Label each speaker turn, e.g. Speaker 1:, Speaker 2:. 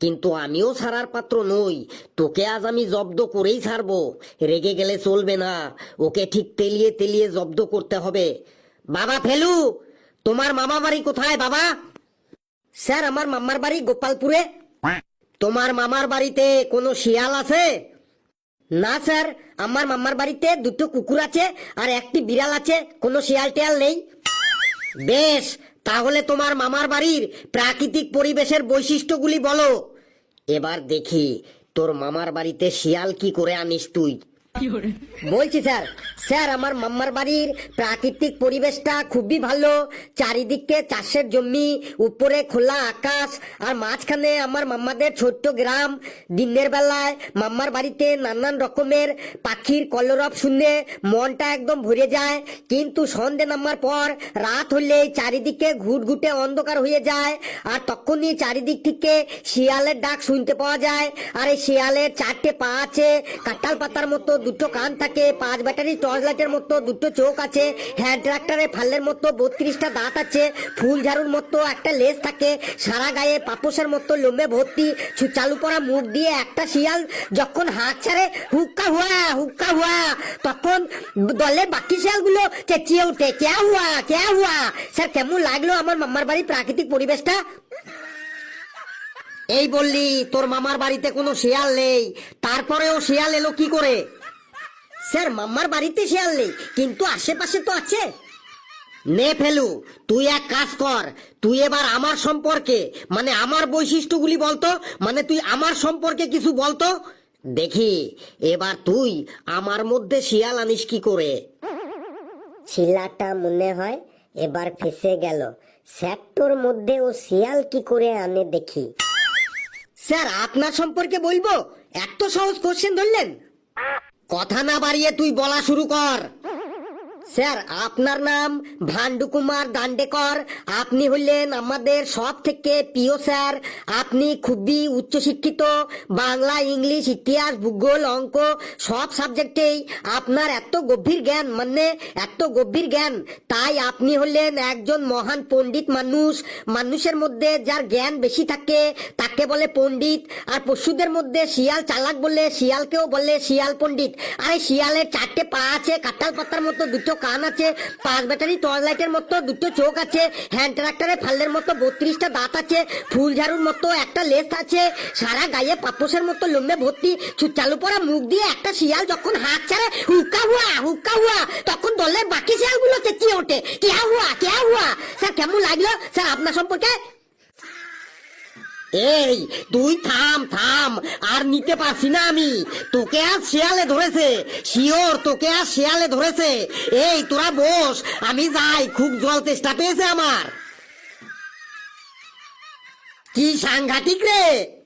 Speaker 1: কিন্তু আমিও ছাড়ার পাত্র নই। তোকে আজ আমি জব্দ করেই ছাড়বো। রেগে গেলে চলবে না। ওকে ঠিক তেলিয়ে তেলিয়ে জব্দ করতে হবে। বাবা ফেলু! তোমার মামা বাড়ি কোথায় বাবা? স্যার, আমার মামার বাড়ি গোপালপুরে। তোমার মামার বাড়িতে কোনো শিয়াল আছে? না, স্যার। আমার মামার বাড়িতে দুটো কুকুর আছে আর একটি বিড়াল আছে। কোনো শিয়াল টিয়াল নেই। বেশ তাহলে তোমার মামার বাড়ির প্রাকৃতিক পরিবেশের বৈশিষ্ট্যগুলি বলো। এবার দেখি, তোর মামার বাড়িতে শিয়াল কি করে আনিস তুই? বলছি স্যার স্যার, আমার মাম্মার বাড়ির প্রাকৃতিক পরিবেশটা খুবই ভালো। চারিদিকে চাষের জমি, উপরে খোলা আকাশ, আর মাঝখানে আমার মাম্মাদের ছোট্ট গ্রাম। দিনের বেলায় মাম্মার বাড়িতে নানান রকমের পাখির কলরব শুনে মনটা একদম ভরে যায়। কিন্তু সন্ধে নামার পর রাত হলেই চারিদিকে ঘুটঘুটে অন্ধকার হয়ে যায়, আর তখনই চারিদিক থেকে শিয়ালের ডাক শুনতে পাওয়া যায়। আর এই শিয়ালের চারটে পা আছে, কাঁঠাল পাতার মতো দুটো কান থাকে, পাঁচ ব্যাটারি টর্চ লাইটের মতো, দুটো চোখ আছে হ্যান্ড ট্রাক্টরে ফালের মতো, বত্রিশটা দাঁত আছে, ফুল ঝাড়ুর মতো, একটা লেজ থাকে, সারা গায়ে পাপোশের মতো, লোমে ভর্তি চালু পড়া মুখ দিয়ে একটা শিয়াল যখন হাত ছাড়ে, হুক্কা হুয়া হুক্কা হুয়া, তখন দলের বাকি শিয়ালগুলো চেঁচিয়ে উঠে ক্যা হুয়া ক্যা হুয়া? স্যার, কেমন লাগল আমার মামার বাড়ির প্রাকৃতিক পরিবেশটা? এই বললি, তোর মামার বাড়িতে কোনো শিয়াল নেই, তারপরেও শিয়াল এলো কি করে? স্যার মাম্মার বাড়িতে শিয়াল নেই কিন্তু আশেপাশে তো আছে। নে ফেলু তুই এক কাজ কর তুই এবার আমার সম্পর্কে মানে আমার বৈশিষ্ট্যগুলি বলতো মানে তুই আমার সম্পর্কে কিছু বলতো। দেখি এবার তুই আমার মধ্যে শিয়াল আনিস কি করে?
Speaker 2: ছিলাটা মনে হয় এবার ফেসে গেল। স্যাক্টর মধ্যে ও শিয়াল কি করে আনে দেখি।
Speaker 1: স্যার আপনার সম্পর্কে বলব? এত সহজ কোশ্চেন ধরলেন। কথা না বাড়িয়ে তুই বলা শুরু কর। স্যার, আপনার নাম ভান্ডু কুমার দান্ডেকর। আপনি হলেন আমাদের সব থেকে প্রিয় স্যার। আপনি খুবই উচ্চশিক্ষিত, বাংলা, ইংলিশ, ইতিহাস, ভূগোল, অঙ্ক, সব সাবজেক্টেই আপনার এত গভীর জ্ঞান মানে এত গভীর জ্ঞান। তাই আপনি হলেন একজন মহান পণ্ডিত মানুষ। মানুষের মধ্যে যার জ্ঞান বেশি থাকে, তাকে বলে পণ্ডিত। আর পশুদের মধ্যে শিয়াল চালাক বলে, শিয়ালকেও বলে শিয়াল পণ্ডিত। আর শিয়ালের চারটে পা আছে, কাঁঠাল পাতার মতো দুটো কান আছে, পাঁচ ব্যাটারি টর্চ লাইটের মতো, দুটো চোখ আছে হ্যান্ড ট্রাক্টরে ফালের মতো বত্রিশটা দাঁত আছে, ফুল ঝাড়ুর মতো একটা লেস আছে, সারা গায়ে পাপোশের মতো লোমে ভর্তি চালু পড়া মুখ দিয়ে একটা শিয়াল যখন হাত ছাড়ে, হুকা হুয়া হুকা হুয়া, তখন দলের বাকি শিয়ালগুলো চেঁচিয়ে ওঠে, কেয়া হুয়া কেয়া হুয়া? স্যার, কেমন লাগল? স্যার, আপনার সম্পর্কে এই, তুই থাম থাম, আর নিতে পারছি না আমি। তোকে আর শিয়ালে ধরেছে, শিওর তোকে আর শিয়ালে ধরেছে। এই, তোরা বস, আমি যাই, খুব জল তেষ্টা পেয়েছে আমার। কি সাংঘাতিক রে?